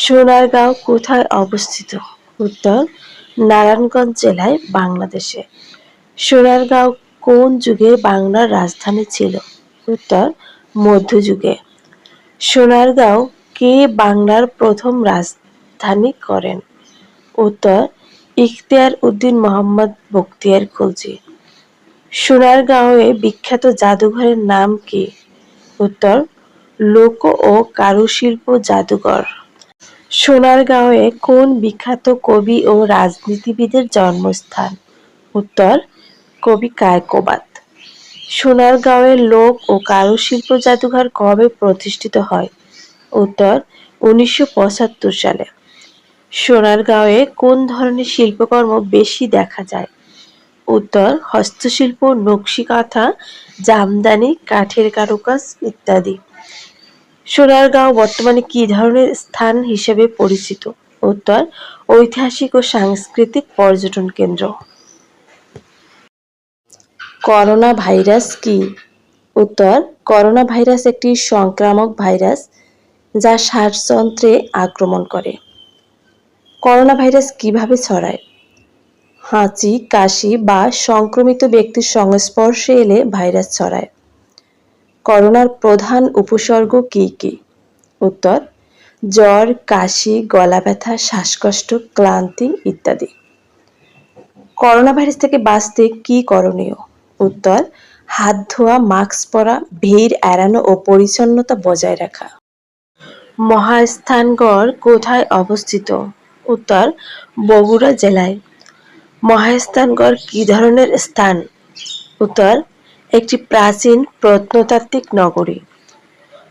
সোনারগাঁও কোথায় অবস্থিত? উত্তর, নারায়ণগঞ্জ জেলায় বাংলাদেশে। সোনারগাঁও কোন যুগে বাংলার রাজধানী ছিল? উত্তর, মধ্যযুগে। সোনারগাঁও কে বাংলার প্রথম রাজধানী করেন? উত্তর, ইখতিয়ার উদ্দিন মোহাম্মদ বখতিয়ার খলজি। সোনারগাঁওয়ে বিখ্যাত জাদুঘরের নাম কি? উত্তর, লোক ও কারুশিল্প জাদুঘর। সোনারগাঁওয়ে কোন বিখ্যাত কবি ও রাজনীতিবিদের জন্মস্থান? উত্তর, কবি কায়কোবাদ। সোনারগাঁওয়ের লোক ও কারুশিল্প জাদুঘর কবে প্রতিষ্ঠিত হয়? উত্তর, উনিশশো পঁচাত্তর সালে। সোনারগাঁওয়ে কোন ধরনের শিল্পকর্ম বেশি দেখা যায়? উত্তর, হস্তশিল্প নকশিকাঁথা জামদানি, কাঠের কারুকাজ ইত্যাদি। সোনারগাঁও বর্তমানে কী ধরনের স্থান হিসেবে পরিচিত? উত্তর, ঐতিহাসিক ও সাংস্কৃতিক পর্যটন কেন্দ্র। করোনা ভাইরাস কি? উত্তর করোনা ভাইরাস একটি সংক্রামক ভাইরাস যা শ্বাসযন্ত্রে আক্রমণ করে। করোনা ভাইরাস কীভাবে ছড়ায়? হাঁচি, কাশি বা সংক্রমিত ব্যক্তির সংস্পর্শে এলে ভাইরাস ছড়ায়। করোনার প্রধান উপসর্গ কি কি? উত্তর, জ্বর, কাশি গলা ব্যথা শ্বাসকষ্ট, ক্লান্তি ইত্যাদি। করোনা ভাইরাস থেকে বাঁচতে কি করণীয়? উত্তর, হাত ধোয়া, মাস্ক পরা, ভিড় এড়ানো ও পরিচ্ছন্নতা বজায় রাখা। মহাস্থানগড় কোথায় অবস্থিত? উত্তর, বগুড়া জেলায়। মহাস্থানগড় কি ধরনের স্থান? উত্তর একটি প্রাচীন প্রত্নতাত্ত্বিক নগরী।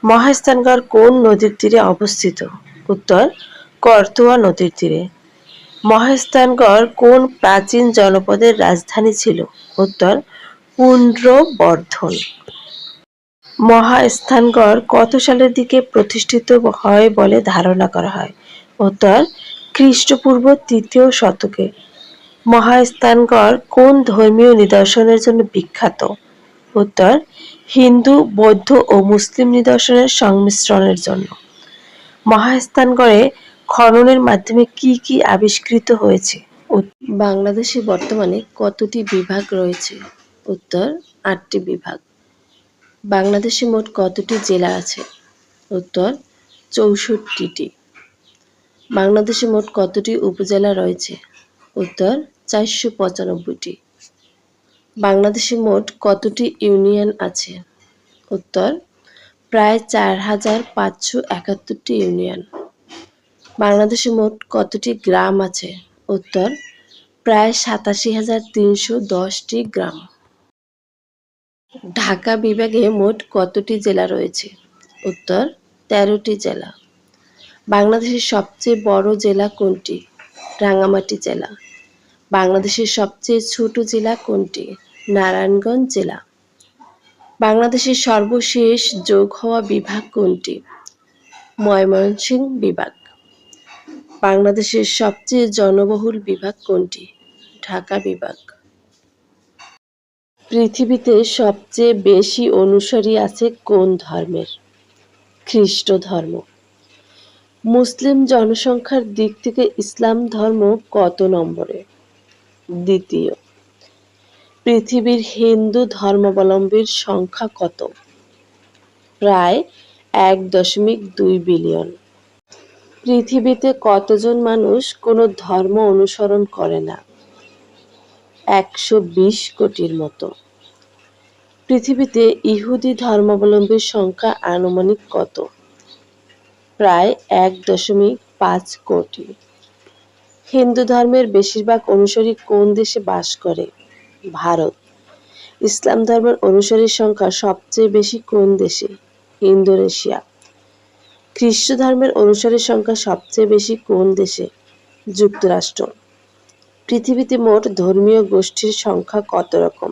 মহাস্থানগড় কোন নদীর তীরে অবস্থিত? উত্তর, করতোয়া নদীর তীরে। মহাস্থানগড় কোন প্রাচীন জনপদের রাজধানী ছিল? উত্তর, পুন্ড্রবর্ধন। মহাস্থানগড় কত সালের দিকে প্রতিষ্ঠিত হয় বলে ধারণা করা হয়? উত্তর, খ্রিস্টপূর্ব তৃতীয় শতকে। মহাস্থানগড় কোন ধর্মীয় নিদর্শনের জন্য বিখ্যাত? উত্তর, হিন্দু, বৌদ্ধ ও মুসলিম নিদর্শনের সংমিশ্রণের জন্য। মহাস্থানগড়ে খননের মাধ্যমে কি কি আবিষ্কৃত হয়েছে? বাংলাদেশে বর্তমানে কতটি বিভাগ রয়েছে? উত্তর, আটটি বিভাগ। বাংলাদেশে মোট কতটি জেলা আছে? উত্তর, চৌষট্টিটি। বাংলাদেশে মোট কতটি উপজেলা রয়েছে? উত্তর, চারশো পঁচানব্বইটি। বাংলাদেশে মোট কতটি ইউনিয়ন আছে? উত্তর, প্রায় চার হাজার পাঁচশো একাত্তরটি ইউনিয়ন। বাংলাদেশে মোট কতটি গ্রাম আছে? উত্তর, প্রায় সাতাশি হাজার তিনশো দশটি গ্রাম। ঢাকা বিভাগে মোট কতটি জেলা রয়েছে? উত্তর, তেরোটি জেলা। বাংলাদেশের সবচেয়ে বড় জেলা কোনটি? রাঙামাটি জেলা। বাংলাদেশের সবচেয়ে ছোট জেলা কোনটি? নারায়ণগঞ্জ জেলা। বাংলাদেশের সর্বশেষ যোগ হওয়া বিভাগ কোনটি? ময়মনসিংহ বিভাগ। বাংলাদেশের সবচেয়ে জনবহুল বিভাগ কোনটি? ঢাকা বিভাগ। পৃথিবীতে সবচেয়ে বেশি অনুসারী আছে কোন ধর্মের? খ্রিস্ট ধর্ম। মুসলিম জনসংখ্যার দিক থেকে ইসলাম ধর্ম কত নম্বরে? দ্বিতীয়, পৃথিবীর হিন্দু ধর্মাবলম্বীর সংখ্যা কত? প্রায় এক দশমিক দুই বিলিয়ন। পৃথিবীতে কতজন মানুষ কোনো ধর্ম অনুসরণ করে না? একশো বিশ কোটির মতো। পৃথিবীতে ইহুদি ধর্মাবলম্বীর সংখ্যা আনুমানিক কত? প্রায় এক দশমিক পাঁচ কোটি। হিন্দু ধর্মের বেশিরভাগ অনুসারী কোন দেশে বাস করে? ভারত। ইসলাম ধর্মের অনুসারীর সংখ্যা সবচেয়ে বেশি কোন দেশে? ইন্দোনেশিয়া। খ্রিস্ট ধর্মের অনুসারীর সংখ্যা সবচেয়ে বেশি কোন দেশে? যুক্তরাষ্ট্র। পৃথিবীতে মোট ধর্মীয় গোষ্ঠীর সংখ্যা কত রকম?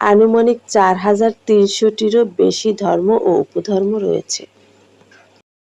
আনুমানিক চার হাজার তিনশোটিরও বেশি ধর্ম ও উপধর্ম রয়েছে।